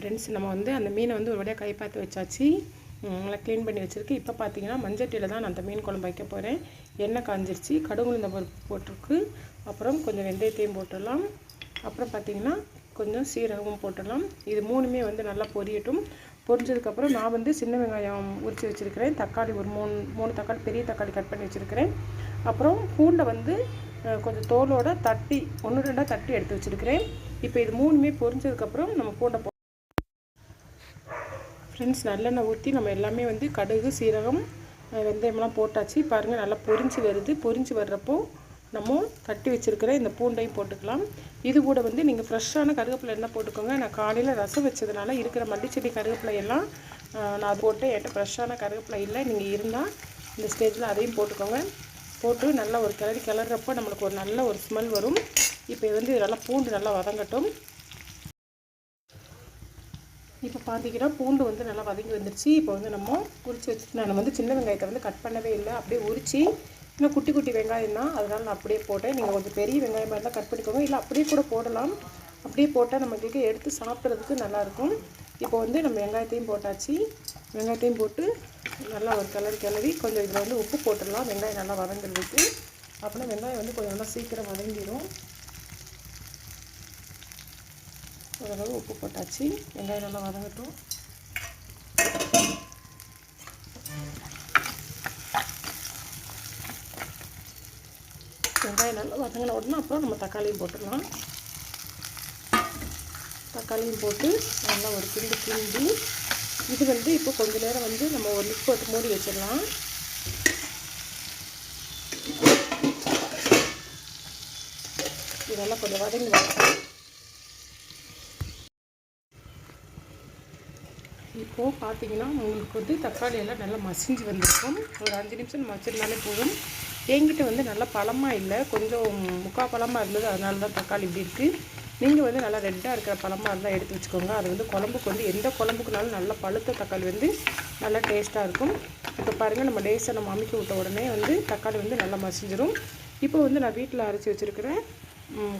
Friends நம்ம வந்து அந்த மீனை வந்து ஒரு வழியாக கை பார்த்து வச்சாச்சு நல்லா க்ளீன் பண்ணி வச்சுருக்கு. இப்போ பார்த்தீங்கன்னா மஞ்சட்டியில் தான் நான் அந்த மீன் குழம்பு வைக்க போகிறேன் எண்ணெய் காஞ்சிருச்சு. கடுகு பருப்பு போட்டிருக்கு. அப்புறம் கொஞ்சம் வெந்தயத்தையும் போட்டுடலாம். அப்புறம் பார்த்தீங்கன்னா கொஞ்சம் சீரகமும் போட்டுடலாம். இது மூணுமே வந்து நல்லா பொரியட்டும். பொரிஞ்சதுக்கப்புறம் நான் வந்து சின்ன வெங்காயம் உரித்து வச்சுருக்கிறேன். தக்காளி ஒரு மூணு மூணு தக்காளி பெரிய தக்காளி கட் பண்ணி வச்சுருக்கிறேன். அப்புறம் பூண்டை வந்து கொஞ்சம் தோலோட தட்டி ஒன்று ரெண்டாக தட்டி எடுத்து வச்சுருக்கிறேன். இப்போ இது மூணுமே பொரிஞ்சதுக்கப்புறம் நம்ம பூண்டை ஃப்ரெண்ட்ஸ் நல்லெண்ணெய் ஊற்றி நம்ம எல்லாமே வந்து கடுகு சீரகம் வெந்தயமெல்லாம் வெந்தயம்லாம் போட்டாச்சு. பாருங்கள் நல்லா பொரிஞ்சு வருது. பொரிஞ்சு வர்றப்போ நம்ம தட்டி வச்சுருக்கிற இந்த பூண்டையும் போட்டுக்கலாம். இது கூட வந்து நீங்கள் ஃப்ரெஷ்ஷான கருவேப்பிலை எண்ணெய் போட்டுக்கோங்க. நான் காலையில் ரசம் வச்சதுனால இருக்கிற மல்லிச்செடி கருவேப்பிலை எல்லாம் நான் போட்டு என்கிட்ட ஃப்ரெஷ்ஷான கருவேப்பிலை இல்லை. நீங்கள் இருந்தால் இந்த ஸ்டேஜில் அதையும் போட்டுக்கோங்க. போட்டு நல்லா ஒரு கிளறி கிளறப்போ நம்மளுக்கு ஒரு நல்ல ஒரு ஸ்மெல் வரும். இப்போ வந்து நல்லா பூண்டு நல்லா வதங்கட்டும். இப்போ பார்த்தீங்கன்னா பூண்டு வந்து நல்லா வதங்கி வந்துருச்சு. இப்போ வந்து நம்ம உரிச்சு வச்சுட்டு நான் வந்து சின்ன வெங்காயத்தை வந்து கட் பண்ணவே இல்லை. அப்படியே உரிச்சு இன்னும் குட்டி குட்டி வெங்காயம் தான். அதனால் நான் அப்படியே போட்டேன். நீங்கள் கொஞ்சம் பெரிய வெங்காயமாக இருந்தால் கட் பண்ணிக்கோங்க. இல்லை அப்படியே கூட போடலாம். அப்படியே போட்டால் நம்மளுக்கு எடுத்து சாப்பிட்றதுக்கு நல்லாயிருக்கும் இப்போ வந்து நம்ம வெங்காயத்தையும் போட்டாச்சு. வெங்காயத்தையும் போட்டு நல்லா ஒரு கிளறி கிளறி கொஞ்சம் இதில் வந்து உப்பு போட்டுடலாம். வெங்காயம் நல்லா வதங்குறதுக்கு. அப்படின்னா வெங்காயம் வந்து கொஞ்சம் நல்லா சீக்கிரம் வதங்கிடும். ஓரளவு உப்பு போட்டாச்சு. வெங்காயம் நல்லா வதங்கட்டும். வெங்காயம் நல்லா வதங்கின உடனே அப்புறம் நம்ம தக்காளியும் போட்டுடலாம். தக்காளியும் போட்டு நல்லா ஒரு கிண்டு கிண்டி இது வந்து இப்போ கொஞ்ச நேரம் வந்து நம்ம ஒரு லிப் போட்டு மூடி வச்சிடலாம். இதெல்லாம் கொஞ்சம் வதங்கி வரட்டும். இப்போது பார்த்தீங்கன்னா உங்களுக்கு வந்து தக்காளி எல்லாம் நல்லா மசிஞ்சு வந்திருக்கும். ஒரு அஞ்சு நிமிஷம் நம்ம வச்சிருந்தாலே போதும். என்கிட்ட வந்து நல்லா பழமாக இல்லை. கொஞ்சம் முக்கால் பழமாக இருந்தது. அதனால தான் தக்காளி இப்படி இருக்குது நீங்கள் வந்து நல்லா ரெட்டாக இருக்கிற பழமாக இருந்தால் எடுத்து வச்சுக்கோங்க. அது வந்து குழம்புக்கு வந்து எந்த குழம்புக்குனாலும் நல்லா பழுத்த தக்காளி வந்து நல்லா டேஸ்ட்டாக இருக்கும். இப்போ பாருங்கள் நம்ம லேசாக நம்ம அமைக்க விட்ட உடனே வந்து தக்காளி வந்து நல்லா மசிஞ்சிடும் இப்போ வந்து நான் வீட்டில் அரைச்சி வச்சுருக்கிறேன்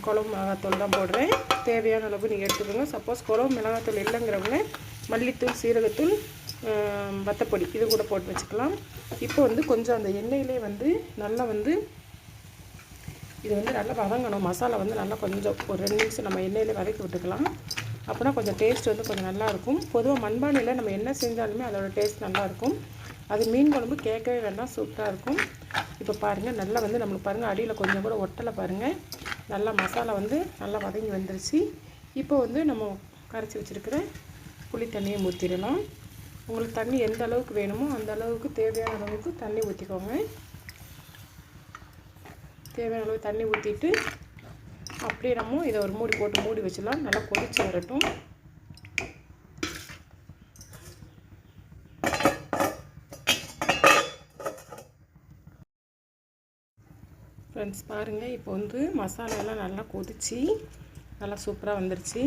குழம்பு மிளகாத்தூள் தான் போடுறேன். தேவையான அளவு நீங்கள் எடுத்துக்கோங்க. சப்போஸ் குழம்பு மிளகாத்தூள் இல்லைங்கிறவங்க மல்லித்தூள் சீரகத்தூள் வத்தப்பொடி. இது கூட போட்டு வச்சுக்கலாம். இப்போ வந்து கொஞ்சம் அந்த எண்ணெயிலே வந்து நல்லா வந்து இது வந்து நல்லா வதங்கணும். மசாலா வந்து நல்லா கொஞ்சம் ஒரு ரெண்டு நிமிஷம் நம்ம எண்ணெயிலே வதக்கி விட்டுக்கலாம். அப்போனா கொஞ்சம் டேஸ்ட் வந்து கொஞ்சம் நல்லாயிருக்கும் பொதுவாக மண்பானையில் நம்ம என்ன செஞ்சாலுமே அதோட டேஸ்ட் நல்லாயிருக்கும் அது மீன் குழம்பு கேட்கவே வேண்டாம். சூப்பராக இருக்கும். இப்போ பாருங்கள் நல்லா வந்து நம்மளுக்கு பாருங்கள் அடியில் கொஞ்சம் கூட ஒட்டலை பாருங்கள் நல்லா மசாலா வந்து நல்லா வதங்கி வந்துருச்சு. இப்போ வந்து நம்ம கரைச்சி வச்சுருக்கிற புளி தண்ணியை ஊற்றிடலாம் உங்களுக்கு தண்ணி எந்த அளவுக்கு வேணுமோ அந்த அளவுக்கு தேவையான அளவுக்கு தண்ணி ஊற்றிக்கோங்க தேவையான அளவு தண்ணி ஊற்றிட்டு அப்படியே நம்ம இதை ஒரு மூடி போட்டு மூடி வச்சிடலாம். நல்லா கொதிச்சு வரட்டும். ஃப்ரெண்ட்ஸ் பாருங்கள் இப்போ வந்து மசாலாலாம் நல்லா கொதிச்சு நல்லா சூப்பராக வந்துருச்சு.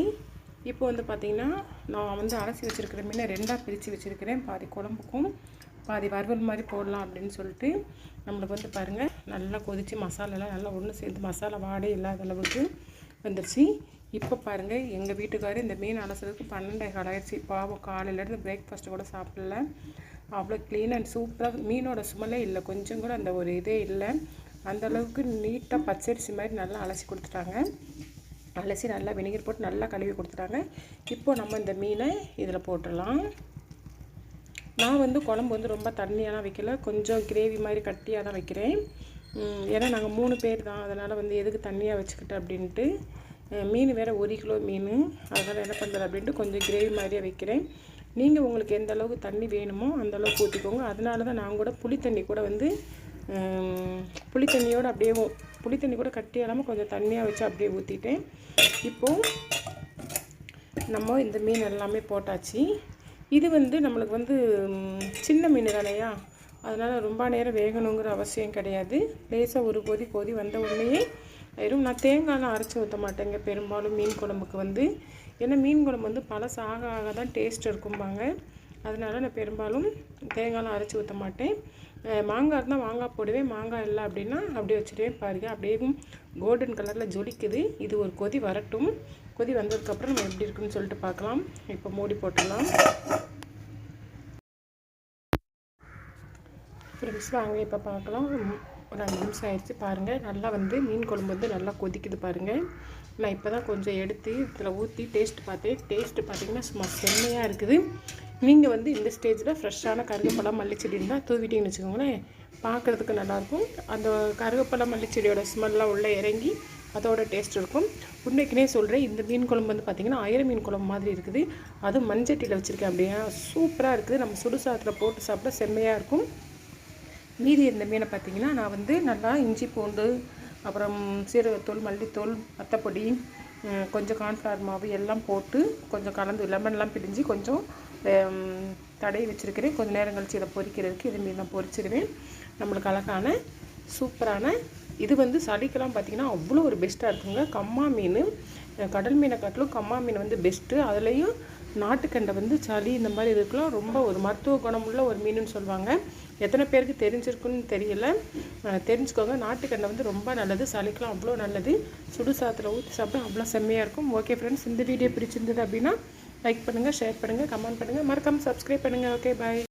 இப்போ வந்து பார்த்திங்கன்னா நான் வந்து அலசி வச்சுருக்கிற மீனை ரெண்டாக பிரித்து வச்சுருக்கிறேன். பாதி குழம்புக்கும் பாதி வறுவல் மாதிரி போடலாம் அப்படின்னு சொல்லிட்டு நம்மளுக்கு வந்து பாருங்கள் நல்லா கொதித்து மசாலாலாம் நல்லா ஒன்று சேர்ந்து மசாலா வாடே இல்லாத அளவுக்கு வந்துருச்சு. இப்போ பாருங்கள் எங்கள் வீட்டுக்காரர் இந்த மீன் அலசுறதுக்கு பன்னெண்டே கால் ஆயிடுச்சு. பாவம் காலையிலேருந்து பிரேக்ஃபாஸ்ட்டு கூட சாப்பிடல. அவ்வளோ க்ளீன் அண்ட் சூப்பராக மீனோட சுமலே இல்லை. கொஞ்சம் கூட அந்த ஒரு இதே இல்லை. அந்த அளவுக்கு நீட்டாக பச்சரிசி மாதிரி நல்லா அலசி கொடுத்துட்டாங்க. அலசி நல்லா வினிகர் போட்டு நல்லா கழுவி கொடுத்துட்டாங்க. இப்போ நம்ம இந்த மீனை இதில் போட்டுடலாம். நான் வந்து குழம்பு வந்து ரொம்ப தண்ணியெல்லாம் வைக்கல. கொஞ்சம் கிரேவி மாதிரி கட்டியாக தான் வைக்கிறேன் ஏன்னா நாங்கள் மூணு பேர் தான் அதனால் வந்து எதுக்கு தண்ணியாக வச்சுக்கிட்டு அப்படின்ட்டு மீன் வேறு ஒரு கிலோ மீன். அதனால் என்ன பண்ணுறது அப்படின்ட்டு கொஞ்சம் கிரேவி மாதிரியே வைக்கிறேன். நீங்கள் உங்களுக்கு எந்த அளவுக்கு தண்ணி வேணுமோ அந்த அளவுக்கு ஊற்றிக்கோங்க அதனால தான் நான் கூட புளி தண்ணி கூட வந்து புளி தண்ணியோடு அப்படியே புளி தண்ணி கூட கட்டி இல்லாமல் கொஞ்சம் தண்ணியாக வச்சு அப்படியே ஊற்றிட்டேன் இப்போது நம்ம இந்த மீன் எல்லாமே போட்டாச்சு. இது வந்து நம்மளுக்கு வந்து சின்ன மீன் தானையா? அதனால் ரொம்ப நேரம் வேகணுங்கிற அவசியம் கிடையாது. லேசாக ஒரு கொதி கொதி வந்த உடனேயே வெறும் நான் தேங்காய்லாம் அரைச்சி ஊற்ற மாட்டேங்க பெரும்பாலும் மீன் குழம்புக்கு வந்து. ஏன்னா மீன் குழம்பு வந்து பழசு ஆக ஆக தான் டேஸ்ட் இருக்கும்பாங்க. அதனால் நான் பெரும்பாலும் தேங்காய்லாம் அரைச்சி ஊற்ற மாட்டேன். மாங்காய் இருந்தால் மாங்காய் போடுவேன் மாங்காய் இல்லை அப்படின்னா அப்படியே வச்சுருவேன் பாருங்கள் அப்படியே கோல்டன் கலரில் ஜொலிக்குது. இது ஒரு கொதி வரட்டும். கொதி வந்ததுக்கப்புறம் நம்ம எப்படி இருக்குன்னு சொல்லிட்டு பார்க்கலாம். இப்போ மூடி போட்டுடலாம். ஃப்ரெண்ட்ஸ் வாங்க இப்போ பார்க்கலாம். ஒரு அஞ்சு நிமிஷம் ஆயிடுச்சு பாருங்கள் நல்லா வந்து மீன் குழம்பு வந்து நல்லா கொதிக்குது பாருங்கள் நான் இப்போ தான் கொஞ்சம் எடுத்து இதில் ஊற்றி டேஸ்ட் பார்த்தேன். டேஸ்ட்டு பார்த்தீங்கன்னா சும்மா செம்மையாக இருக்குது. நீங்கள் வந்து இந்த ஸ்டேஜில் ஃப்ரெஷ்ஷான கருகப்பழம் மல்லிச்செடி இருந்தால் தூவிட்டிங்கன்னு வச்சுக்கோங்களேன். பார்க்குறதுக்கு நல்லாயிருக்கும் அந்த கருகப்பழம் மல்லிச்செடியோட ஸ்மெல்லாம் உள்ளே இறங்கி அதோட டேஸ்ட் இருக்கும். உண்மைக்குனே சொல்கிறேன் இந்த மீன் குழம்பு வந்து பார்த்திங்கன்னா ஆயிர மீன் குழம்பு மாதிரி இருக்குது. அதுவும் மஞ்சட்டியில் வச்சுருக்கேன் அப்படியே. சூப்பராக இருக்குது. நம்ம சுடுசாத்தில் போட்டு சாப்பிட செம்மையாக இருக்கும். மீதி இருந்த மீனை பார்த்திங்கன்னா நான் வந்து நல்லா இஞ்சி பூண்டு அப்புறம் சீரகத்தூள் மல்லித்தூள் வத்தப்பொடி கொஞ்சம் கார்ன்ஃப்ளவர் மாவு எல்லாம் போட்டு கொஞ்சம் கலந்து லெமன்லாம் பிடிஞ்சு கொஞ்சம் தடவி வச்சுருக்கிறேன். கொஞ்சம் நேரம் கழிச்சு இதை பொரிக்கிறதுக்கு இது மீன் நான் பொறிச்சிடுவேன் நம்மளுக்கு அழகான சூப்பரான இது வந்து சளிக்கெல்லாம் பார்த்திங்கன்னா அவ்வளோ ஒரு பெஸ்ட்டாக இருக்குங்க. கம்மா மீன் கடல் மீனை காட்டிலும் கம்மா மீன் வந்து பெஸ்ட்டு அதுலேயும் நாட்டுக்கண்டை வந்து சளி இந்த மாதிரி இதுக்கெலாம் ரொம்ப ஒரு மருத்துவ குணமுள்ள ஒரு மீனுன்னு சொல்லுவாங்க. எத்தனை பேருக்கு தெரிஞ்சிருக்குன்னு தெரியல. தெரிஞ்சுக்கோங்க. நாட்டுக்கண்டை வந்து ரொம்ப நல்லது. சளிக்கெலாம் அவ்வளோ நல்லது. சுடு சாத்தில் ஊற்றி சாப்பிட்டா அவ்வளோ செம்மையாக இருக்கும். ஓகே ஃப்ரெண்ட்ஸ் இந்த வீடியோ பிடிச்சிருந்தது அப்படின்னா லைக் பண்ணுங்கள் ஷேர் பண்ணுங்கள் கமெண்ட் பண்ணுங்கள் மறக்காமல் சப்ஸ்கிரைப் பண்ணுங்கள் ஓகே பாய்